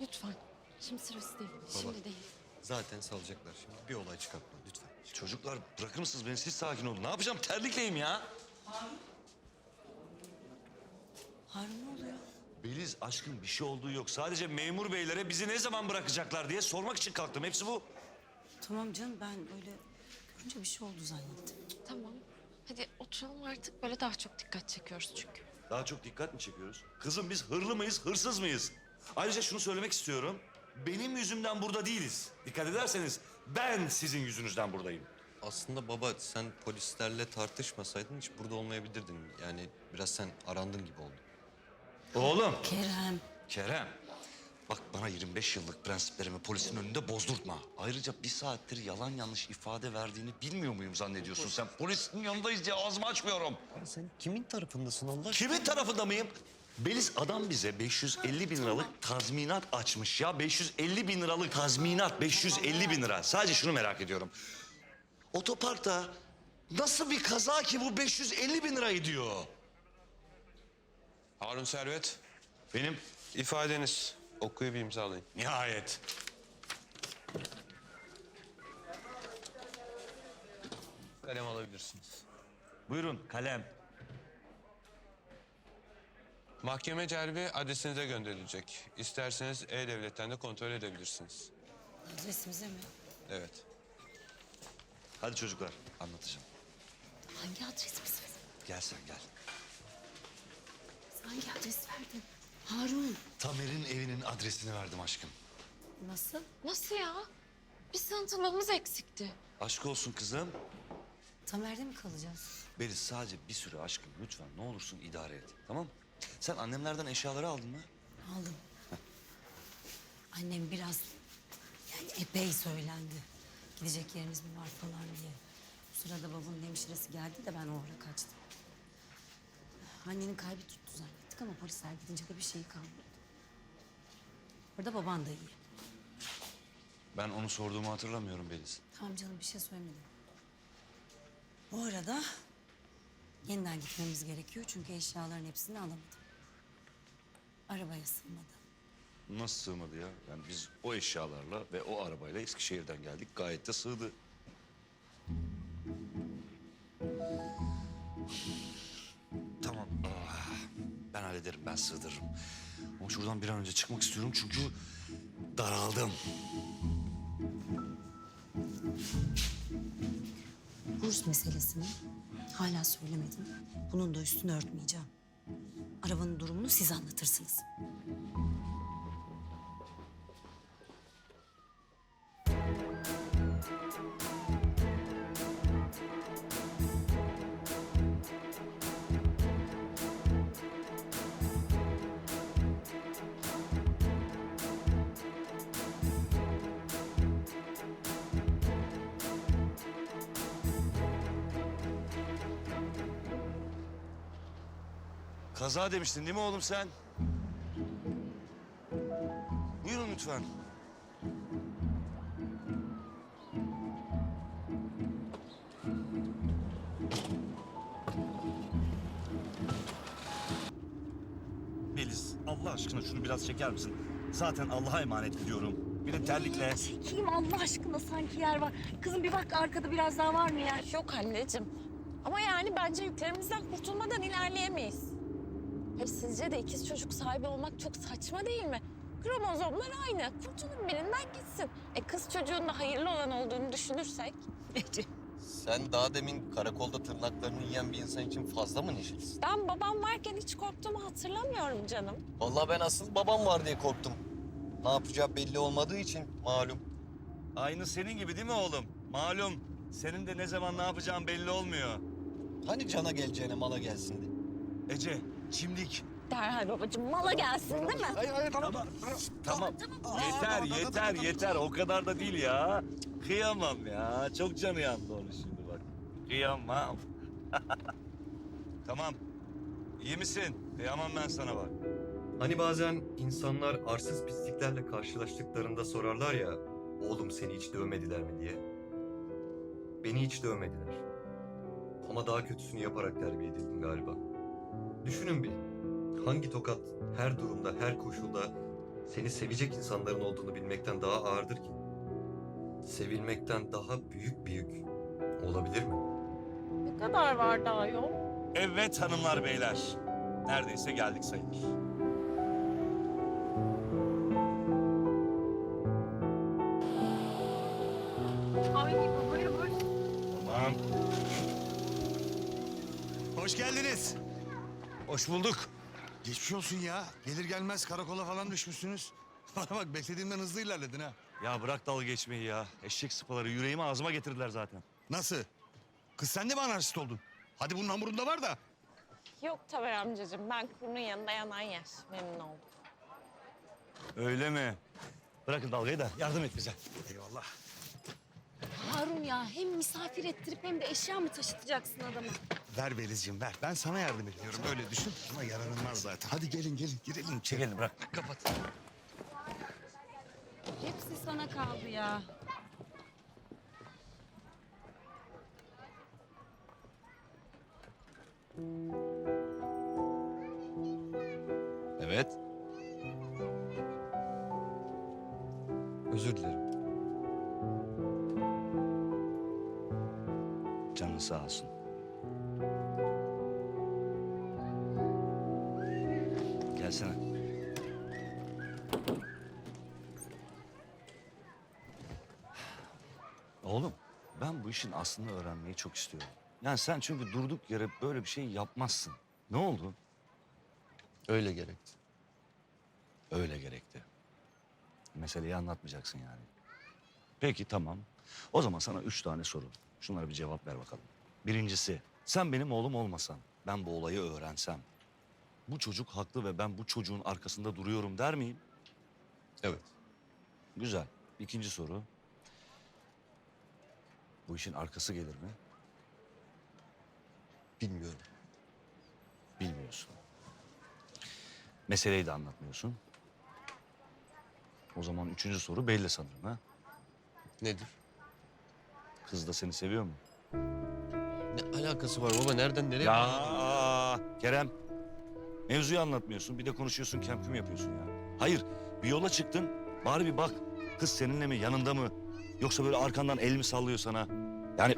Lütfen. Şimdi sırası değil. Şimdi değil. Zaten salacaklar şimdi. Bir olay çıkartma lütfen. Çocuklar bırakır mısınız beni? Siz sakin olun. Ne yapacağım? Terlikleyim ya. Harun ne oluyor? Beliz aşkım bir şey olduğu yok. Sadece memur beylere bizi ne zaman bırakacaklar diye sormak için kalktım. Hepsi bu. Tamam canım ben öyle görünce bir şey oldu zannettim. Tamam. Hadi oturalım artık. Böyle daha çok dikkat çekiyoruz çünkü. Daha çok dikkat mi çekiyoruz? Kızım biz hırlı mıyız, hırsız mıyız? Ayrıca şunu söylemek istiyorum. Benim yüzümden burada değiliz. Dikkat ederseniz ben sizin yüzünüzden buradayım. Aslında baba sen polislerle tartışmasaydın hiç burada olmayabilirdin. Yani biraz sen arandın gibi oldu. Oğlum. Kerem. Kerem. Bak bana 25 yıllık prensiplerimi polisin önünde bozdurtma. Ayrıca bir saattir yalan yanlış ifade verdiğini bilmiyor muyum zannediyorsun sen? Polisin yanındayız diye ağzımı açmıyorum. Sen kimin tarafındasın Allah aşkına? Kimin tarafında mıyım? Beliz adam bize 550 bin liralık tazminat açmış ya. 550 bin liralık tazminat, 550 bin lira. Sadece şunu merak ediyorum. Otoparkta nasıl bir kaza ki bu 550 bin lirayı diyor? Harun Servet, Benim ifadeniz. Okuyup imzalayın. nihayet. Kalem alabilirsiniz. Buyurun kalem. Mahkeme celbi adresinize gönderilecek. İsterseniz E-Devlet'ten de kontrol edebilirsiniz. Adresimize mi? Evet. Hadi çocuklar anlatacağım. Hangi adresimiz? Gel sen gel. Sen hangi adres verdin? Harun. Tamer'in evinin adresini verdim aşkım. Nasıl? Nasıl ya? Biz tanıtılmamız eksikti. Aşk olsun kızım. Tamer'de mi kalacağız? Beliz sadece bir süre aşkım lütfen ne olursun idare et. Tamam mı? Sen annemlerden eşyaları aldın mı? Aldım. Annem biraz yani epey söylendi. Gidecek yerimiz mi var falan diye. Bu sırada babamın hemşiresi geldi de ben o ara kaçtım. Annenin kalbi tuttu zannettik ama polisler gidince de bir şey kalmadı. Orada baban da iyi. Ben onu sorduğumu hatırlamıyorum Beliz. Tamam canım bir şey söylemedim. Bu arada yeniden gitmemiz gerekiyor çünkü eşyaların hepsini alamadım. Arabaya sığmadı. Nasıl sığmadı ya? Yani biz o eşyalarla ve o arabayla Eskişehir'den geldik. Gayet de sığdı. Tamam. Ah, ben hallederim, ben sığdırırım. Ama şuradan bir an önce çıkmak istiyorum çünkü daraldım. Burs meselesini hala söylemedim. Bunun da üstünü örtmeyeceğim. Arabanın durumunu siz anlatırsınız. Kaza demiştin değil mi oğlum sen? Buyurun lütfen. Beliz Allah aşkına şunu biraz çeker misin? Zaten Allah'a emanet gidiyorum. Bir de terlikle. Çekeyim Allah aşkına sanki yer var. Kızım bir bak arkada biraz daha var mı yer? Yok anneciğim. Ama yani bence yüklerimizden kurtulmadan ilerleyemeyiz. Hem sizce de ikiz çocuk sahibi olmak çok saçma değil mi? Kromozomlar aynı. Kurtulun birinden gitsin. E kız çocuğun da hayırlı olan olduğunu düşünürsek. Sen daha demin karakolda tırnaklarını yiyen bir insan için fazla mı neşelisin? Ben babam varken hiç korktuğumu hatırlamıyorum canım. Vallahi ben asıl babam var diye korktum. Ne yapacağı belli olmadığı için malum. Aynı senin gibi değil mi oğlum? Malum senin de ne zaman ne yapacağın belli olmuyor. Hani cana geleceğine mala gelsin de. Ece, çimdik. Derhal babacığım mala gelsin değil mi? Tamam. Yeter, yeter, yeter. O kadar da değil ya. Kıyamam ya. Çok canı yandı onu şimdi bak. Kıyamam. tamam. İyi misin? Kıyamam ben sana bak. Hani bazen insanlar arsız pisliklerle karşılaştıklarında sorarlar ya, oğlum seni hiç dövmediler mi diye. Beni hiç dövmediler. Ama daha kötüsünü yaparak terbiye edildim galiba. Düşünün bir, hangi tokat her durumda, her koşulda seni sevecek insanların olduğunu bilmekten daha ağırdır ki. Sevilmekten daha büyük bir yük olabilir mi? Ne kadar var daha yol? Evet hanımlar beyler. Neredeyse geldik sayılır. Hoş bulduk. Geçmiş olsun ya. Gelir gelmez karakola falan düşmüşsünüz. Bana bak beklediğimden hızlı ilerledin ha. Ya bırak dalga geçmeyi ya. Eşek sıpaları yüreğimi ağzıma getirdiler zaten. Nasıl? Kız sen de mi anarşist oldun? Hadi bunun hamurunda var da. Yok Tamer amcacığım. Ben kurunun yanında yanan yer. Memnun oldum. Öyle mi? Bırakın dalgayı da yardım et bize. Eyvallah. Harun ya hem misafir ettirip hem de eşya mı taşıtacaksın adamı? Ver Belizciğim ver. Ben sana yardım ediyorum öyle düşün. Ama yararın var zaten. Hadi gelin gelin girelim. içeri. Çekilin bırak. Kapat. Hepsi sana kaldı ya. Evet. Özür dilerim. Oğlum ben bu işin aslını öğrenmeyi çok istiyorum. Yani sen çünkü durduk yere böyle bir şey yapmazsın. Ne oldu? Öyle gerekti. Öyle gerekti. Meseleyi anlatmayacaksın yani. Peki tamam. O zaman sana üç tane soru. Şunlara bir cevap ver bakalım. Birincisi, sen benim oğlum olmasan, ben bu olayı öğrensem... ...bu çocuk haklı ve ben bu çocuğun arkasında duruyorum der miyim? Evet. Güzel. İkinci soru. Bu işin arkası gelir mi? Bilmiyorum. Bilmiyorsun. Meseleyi de anlatmıyorsun. O zaman üçüncü soru belli sanırım ha? Nedir? Kız da seni seviyor mu? Ne alakası var baba? Nereden nereye? Ya Kerem. Mevzuyu anlatmıyorsun. Bir de konuşuyorsun, kemküm yapıyorsun ya. Hayır, bir yola çıktın. Bari bir bak. Kız seninle mi, yanında mı? Yoksa böyle arkandan el mi sallıyor sana? Yani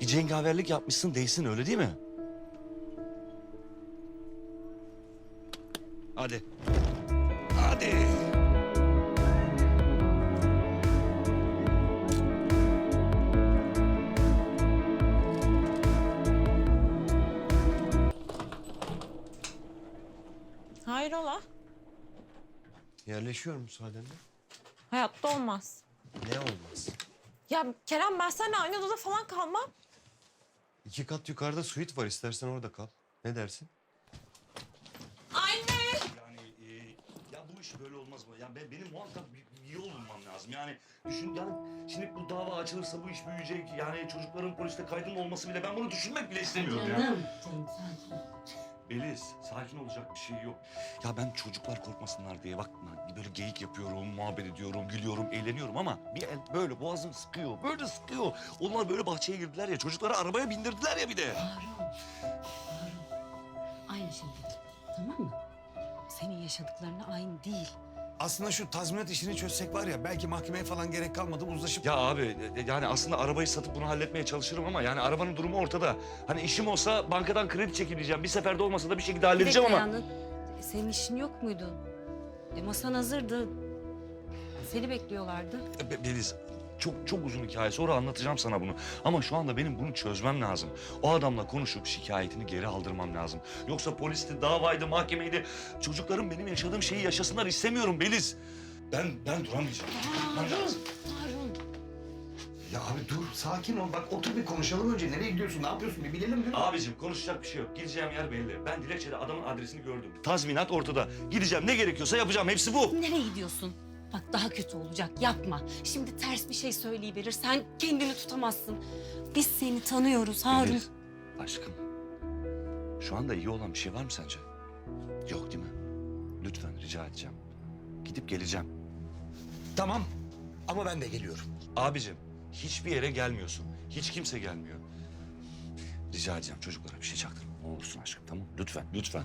bir cengaverlik yapmışsın değilsin öyle değil mi? Hadi. Hadi. Hayrola? Yerleşiyorum müsaadenle. Hayatta olmaz. Ne olmaz? Ya Kerem ben seninle aynı odada falan kalmam. İki kat yukarıda suite var. İstersen orada kal. Ne dersin? Anne! Yani e, ya bu iş böyle olmaz mı? Yani ben, benim muhakkak bir, bir yol bulmam lazım. Yani düşün yani şimdi bu dava açılırsa bu iş büyüyecek. Yani çocukların poliste kaydının olması bile ben bunu düşünmek bile istemiyorum ya. Canım. Canım sakin Beliz sakin olacak bir şey yok. Ya ben çocuklar korkmasınlar diye bak böyle geyik yapıyorum, muhabbet ediyorum, gülüyorum, eğleniyorum ama bir el böyle boğazım sıkıyor, böyle sıkıyor. Onlar böyle bahçeye girdiler ya, çocukları arabaya bindirdiler ya bir de. Harun. Harun. Aynı şey değil. Tamam mı? Senin yaşadıklarına aynı değil. Aslında şu tazminat işini çözsek var ya belki mahkemeye falan gerek kalmadı uzlaşıp... Ya abi e, yani aslında arabayı satıp bunu halletmeye çalışırım ama yani arabanın durumu ortada. Hani işim olsa bankadan kredi çekileceğim. Bir seferde olmasa da bir şekilde halledeceğim dakika ama. yalnız, Senin işin yok muydu? E, masan hazırdı. Seni bekliyorlardı. Be- Beliz çok çok uzun hikaye sonra anlatacağım sana bunu. Ama şu anda benim bunu çözmem lazım. O adamla konuşup şikayetini geri aldırmam lazım. Yoksa polisti, davaydı, mahkemeydi. Çocuklarım benim yaşadığım şeyi yaşasınlar istemiyorum Beliz. Ben ben duramayacağım. Harun. lazım. Harun. Ya abi dur sakin ol bak otur bir konuşalım önce. Nereye gidiyorsun ne yapıyorsun bir bilelim değil mi? Abicim konuşacak bir şey yok. Gideceğim yer belli. Ben dilekçede adamın adresini gördüm. Tazminat ortada. Gideceğim ne gerekiyorsa yapacağım. Hepsi bu. Nereye gidiyorsun? Bak daha kötü olacak. Yapma. Şimdi ters bir şey söyleyiverirsen kendini tutamazsın. Biz seni tanıyoruz Harun. Beliz, aşkım. Şu anda iyi olan bir şey var mı sence? Yok değil mi? Lütfen rica edeceğim. Gidip geleceğim. Tamam ama ben de geliyorum. Abicim hiçbir yere gelmiyorsun. Hiç kimse gelmiyor. Rica edeceğim çocuklara bir şey çaktırma. Ne olursun aşkım tamam? Lütfen, lütfen.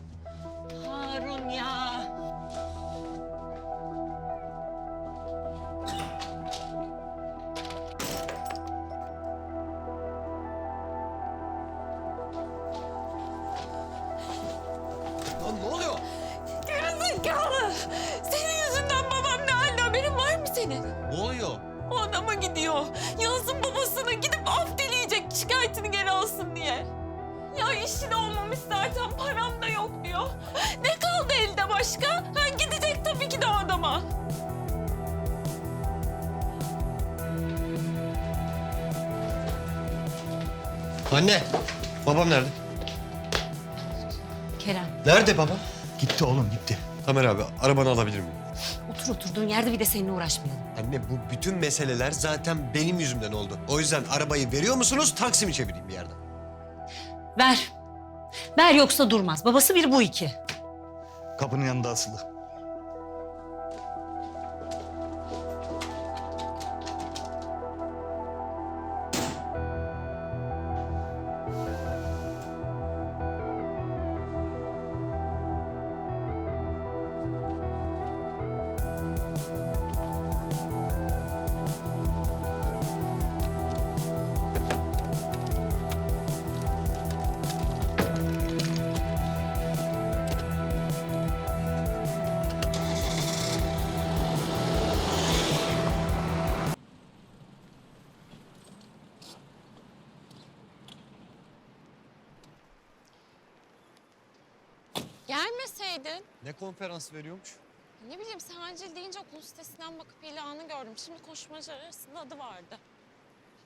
Harun ya. Senin yüzünden babam ne halde haberin var mı senin? Ne oluyor? O adama gidiyor. Yazsın babasına gidip af dileyecek şikayetini geri alsın diye. Ya işin olmamış zaten param da yok diyor. Ne kaldı elde başka? Ha, gidecek tabii ki de o adama. Anne, babam nerede? Kerem Nerede babam? Gitti oğlum gitti. Tamer abi, arabanı alabilir miyim? otur oturduğun yerde bir de seninle uğraşmayalım. Anne bu bütün meseleler zaten benim yüzümden oldu. O yüzden arabayı veriyor musunuz, taksi mi çevireyim bir yerden? Ver. Ver yoksa durmaz. Babası bir bu iki. Kapının yanında asılı. Gelmeseydin. Ne konferans veriyormuş? Ne bileyim sen acil deyince okul sitesinden bakıp ilanı gördüm. Şimdi koşmacılar arasında adı vardı.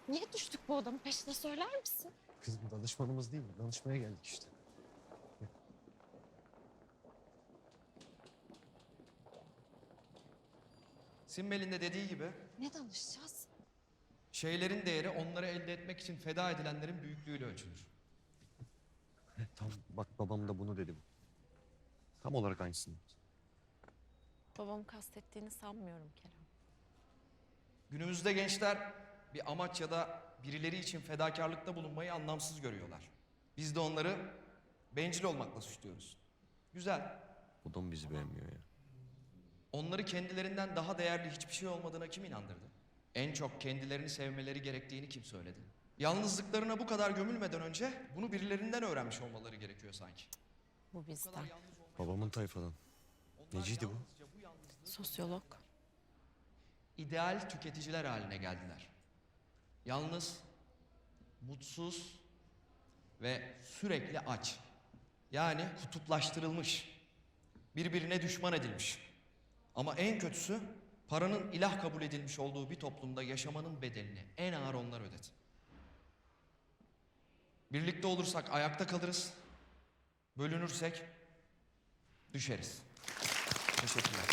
Niye düştük bu adamın peşine söyler misin? Kızım danışmanımız değil mi? Danışmaya geldik işte. Simbel'in de dediği gibi Ne danışacağız? şeylerin değeri onları elde etmek için feda edilenlerin büyüklüğüyle ölçülür. Tam bak babam da bunu dedi. Tam olarak aynısını. Babamı kastettiğini sanmıyorum Kerem. Günümüzde gençler bir amaç ya da birileri için fedakarlıkta bulunmayı anlamsız görüyorlar. Biz de onları bencil olmakla suçluyoruz. Güzel. Bu da mı bizi beğenmiyor ya? Onları kendilerinden daha değerli hiçbir şey olmadığına kim inandırdı? En çok kendilerini sevmeleri gerektiğini kim söyledi? Yalnızlıklarına bu kadar gömülmeden önce bunu birilerinden öğrenmiş olmaları gerekiyor sanki. Bu bizden. Babamın tayfadan. Neciydi bu? Sosyolog. ideal tüketiciler haline geldiler. Yalnız, mutsuz ve sürekli aç. Yani kutuplaştırılmış. Birbirine düşman edilmiş. Ama en kötüsü paranın ilah kabul edilmiş olduğu bir toplumda yaşamanın bedelini en ağır onlar ödedi. Birlikte olursak ayakta kalırız. Bölünürsek düşeriz. Teşekkürler.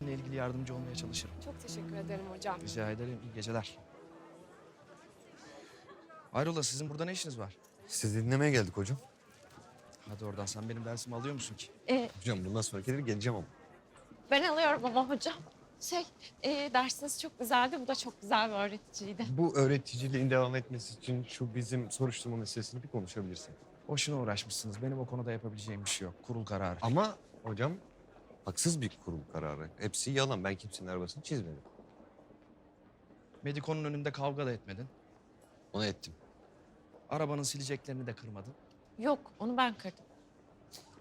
ile ilgili yardımcı olmaya çalışırım. Çok teşekkür ederim hocam. Rica ederim. İyi geceler. Hayrola sizin burada ne işiniz var? Sizi dinlemeye geldik hocam. Hadi oradan sen benim dersimi alıyor musun ki? Ee, Hocam bundan sonra gelir geleceğim ama. ben alıyorum ama hocam. Şey, e, dersiniz çok güzeldi. Bu da çok güzel bir öğreticiydi. Bu öğreticiliğin devam etmesi için şu bizim soruşturma meselesini bir konuşabilirsin. Boşuna uğraşmışsınız. Benim o konuda yapabileceğim bir şey yok. Kurul kararı. Ama hocam haksız bir kurum kararı. Hepsi yalan. Ben kimsenin arabasını çizmedim. Medikonun önünde kavga da etmedin. Onu ettim. Arabanın sileceklerini de kırmadın. Yok, onu ben kırdım.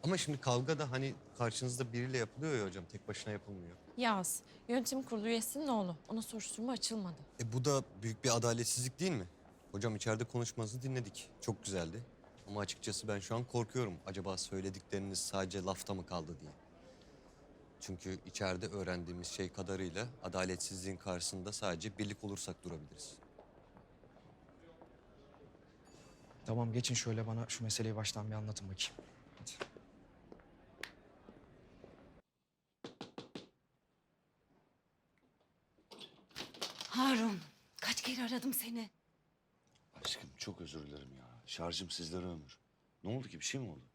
Ama şimdi kavga da hani karşınızda biriyle yapılıyor ya hocam. Tek başına yapılmıyor. Yaz, yönetim kurulu üyesinin oğlu. Ona soruşturma açılmadı. E bu da büyük bir adaletsizlik değil mi? Hocam içeride konuşmanızı dinledik. Çok güzeldi. Ama açıkçası ben şu an korkuyorum. Acaba söyledikleriniz sadece lafta mı kaldı diye. Çünkü içeride öğrendiğimiz şey kadarıyla adaletsizliğin karşısında sadece birlik olursak durabiliriz. Tamam geçin şöyle bana şu meseleyi baştan bir anlatın bakayım. Harun kaç kere aradım seni. Aşkım çok özür dilerim ya. Şarjım sizlere ömür. Ne oldu ki bir şey mi oldu?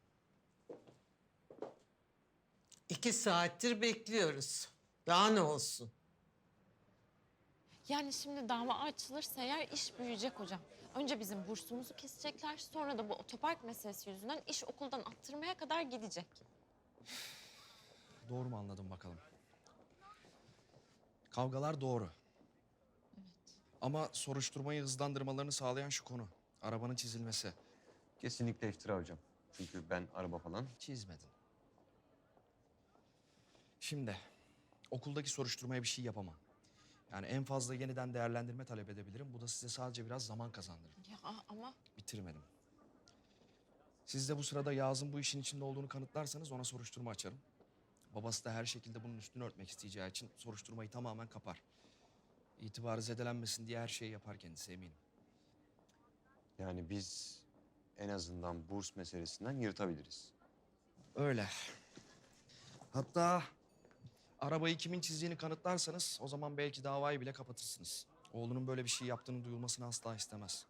İki saattir bekliyoruz. Daha ne olsun? Yani şimdi dava açılırsa eğer iş büyüyecek hocam. Önce bizim bursumuzu kesecekler, sonra da bu otopark meselesi yüzünden iş okuldan attırmaya kadar gidecek. Doğru mu anladım bakalım? Kavgalar doğru. Ama soruşturmayı hızlandırmalarını sağlayan şu konu. Arabanın çizilmesi. Kesinlikle iftira hocam. Çünkü ben araba falan Çizmedin. Şimdi okuldaki soruşturmaya bir şey yapamam. Yani en fazla yeniden değerlendirme talep edebilirim. Bu da size sadece biraz zaman kazandırır. Ya ama Bitirmedim. Siz de bu sırada Yağız'ın bu işin içinde olduğunu kanıtlarsanız ona soruşturma açarım. Babası da her şekilde bunun üstünü örtmek isteyeceği için soruşturmayı tamamen kapar. İtibarı zedelenmesin diye her şeyi yapar kendisi eminim. yani biz en azından burs meselesinden yırtabiliriz. Öyle. Hatta arabayı kimin çizdiğini kanıtlarsanız o zaman belki davayı bile kapatırsınız. Oğlunun böyle bir şey yaptığını duyulmasını asla istemez.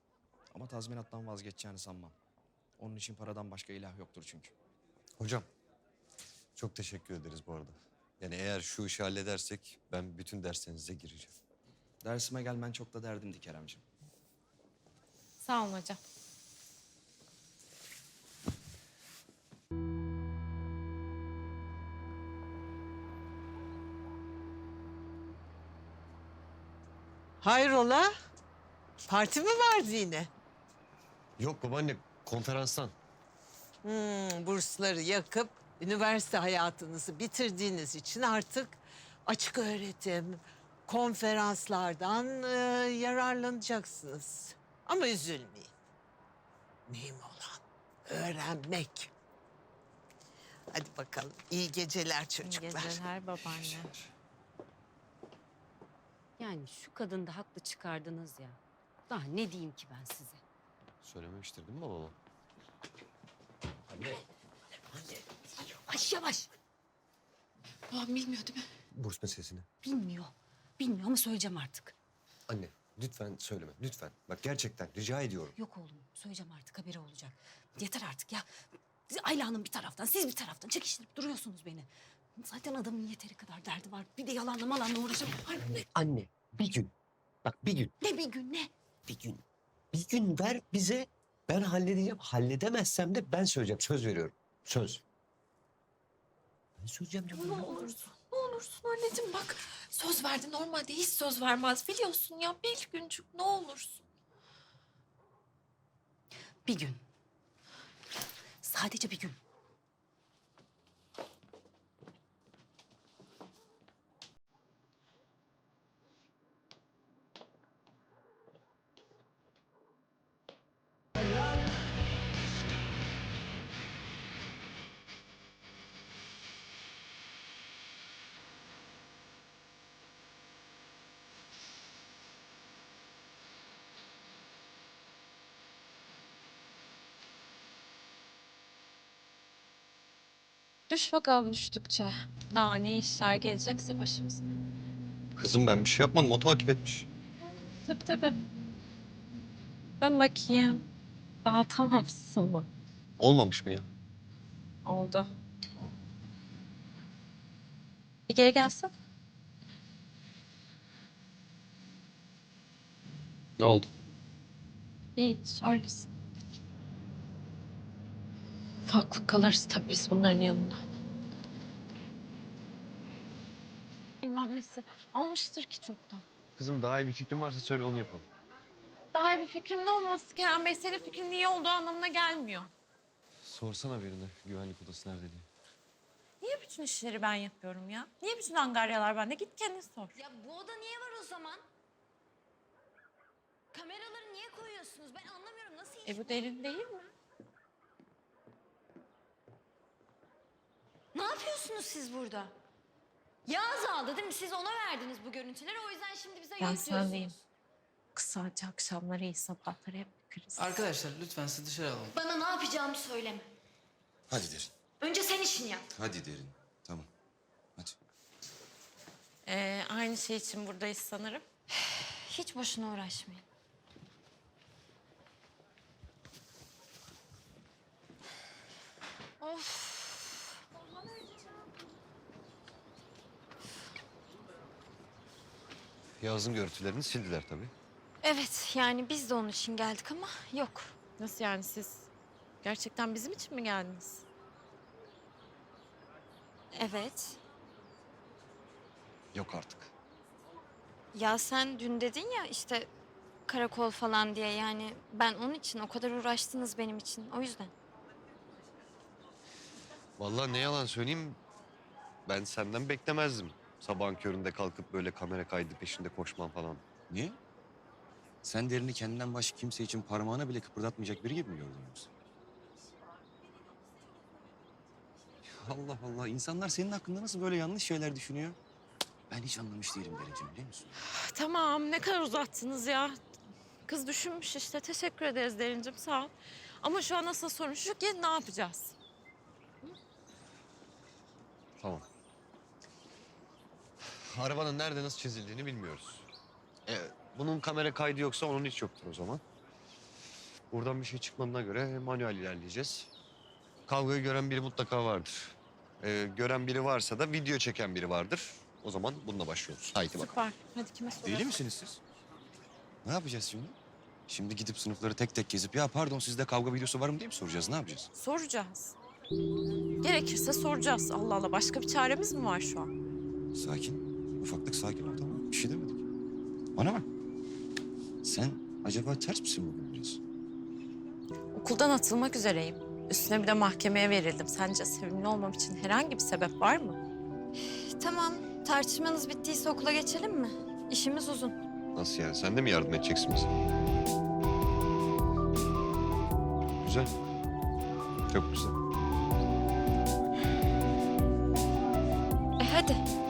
Ama tazminattan vazgeçeceğini sanmam. Onun için paradan başka ilah yoktur çünkü. Hocam çok teşekkür ederiz bu arada. Yani eğer şu işi halledersek ben bütün derslerinize gireceğim. Dersime gelmen çok da derdimdi Keremciğim. Sağ olun hocam. Hayrola? Parti mi vardı yine? Yok babaanne konferanstan. Hmm, bursları yakıp üniversite hayatınızı bitirdiğiniz için artık açık öğretim, konferanslardan e, yararlanacaksınız. Ama üzülmeyin. Mühim olan öğrenmek. Hadi bakalım. İyi geceler çocuklar. babaanne. Yani şu kadını da haklı çıkardınız ya. Daha ne diyeyim ki ben size? Söylememiştir değil mi babama? Yavaş yavaş. babam bilmiyor değil mi? Burs meselesini. Bilmiyor. Bilmiyor ama söyleyeceğim artık. Anne lütfen söyleme lütfen. Bak gerçekten rica ediyorum. Yok oğlum söyleyeceğim artık haberi olacak. Yeter artık ya. Ayla Hanım bir taraftan siz bir taraftan çekiştirip duruyorsunuz beni. Zaten adamın yeteri kadar derdi var. Bir de yalanla malanla. Ay, ne, Anne bir gün. Bak bir gün. ne bir gün ne? Bir gün. Bir gün ver bize. Ben halledeceğim. Halledemezsem de ben söyleyeceğim. Söz veriyorum. Söz. Ben söyleyeceğim canım. Ne olursun, olursun anneciğim bak. Söz verdi normalde hiç söz vermez biliyorsun ya. Bir güncük ne olursun. Bir gün. Sadece bir gün. Düş bakalım düştükçe. Daha ne işler gelecekse başımıza. Kızım ben bir şey yapmadım o takip etmiş. Tabii tabii. Ben bakayım. Daha tamamsın mı? Olmamış mı ya? Oldu. Bir geri gelsin. Ne oldu? Hiç öylesin. Haklı kalırız tabii biz bunların yanında. Bilmem nesi. Almıştır ki çoktan. Kızım daha iyi bir fikrin varsa söyle onu yapalım. Daha iyi bir fikrimin olması Kerem Bey. Senin fikrinin iyi olduğu anlamına gelmiyor. Sorsana birine güvenlik odası nerede diye. Niye bütün işleri ben yapıyorum ya? Niye bütün angaryalar bende? Git kendin sor. Ya bu oda niye var o zaman? Kameraları niye koyuyorsunuz? Ben anlamıyorum. Nasıl iş E bu derin değil mi? Ne yapıyorsunuz siz burada? Yağız aldı değil mi? Siz ona verdiniz bu görüntüleri. O yüzden şimdi bize Ben diyorsunuz. diyeyim. Kısaca akşamları iyi sabahları hep kriz. Arkadaşlar lütfen sizi dışarı alalım. Bana ne yapacağımı söyleme. Hadi derin. Önce sen işini yap. Hadi derin. Tamam. Hadi. Ee, aynı şey için buradayız sanırım. Hiç boşuna uğraşmayın. Yazın görüntülerini sildiler tabii. Evet yani biz de onun için geldik ama yok. Nasıl yani siz gerçekten bizim için mi geldiniz? Evet. Yok artık. Ya sen dün dedin ya işte karakol falan diye yani ben onun için o kadar uğraştınız benim için o yüzden. Vallahi ne yalan söyleyeyim ben senden beklemezdim. Sabahın köründe kalkıp böyle kamera kaydı peşinde koşman falan. Niye? Sen derini kendinden başka kimse için parmağına bile kıpırdatmayacak biri gibi mi gördün yoksa? Allah Allah. insanlar senin hakkında nasıl böyle yanlış şeyler düşünüyor? Ben hiç anlamış değilim Derinciğim biliyor musun? Tamam ne kadar uzattınız ya. Kız düşünmüş işte. Teşekkür ederiz Derincim sağ ol. Ama şu an asıl sorun şu ki ne yapacağız? Tamam. Arabanın nerede nasıl çizildiğini bilmiyoruz. E, bunun kamera kaydı yoksa onun hiç yoktur o zaman. Buradan bir şey çıkmadığına göre manuel ilerleyeceğiz. Kavgayı gören biri mutlaka vardır. E, gören biri varsa da video çeken biri vardır. O zaman bununla başlıyoruz. Haydi bakalım. Süper. Hadi kime soralım? Deli misiniz siz? Ne yapacağız şimdi? Şimdi gidip sınıfları tek tek gezip ya pardon sizde kavga videosu var mı diye mi soracağız? Ne yapacağız? Soracağız. Gerekirse soracağız. Allah Allah başka bir çaremiz mi var şu an? Sakin. Ufaklık sakin ol tamam? Bir şey demedik. Bana bak. Sen acaba ters misin bugün biraz? Okuldan atılmak üzereyim. Üstüne bir de mahkemeye verildim. Sence sevimli olmam için herhangi bir sebep var mı? Tamam tartışmanız bittiyse okula geçelim mi? İşimiz uzun. Nasıl yani? Sen de mi yardım edeceksin bize? Güzel. Çok güzel. E hadi.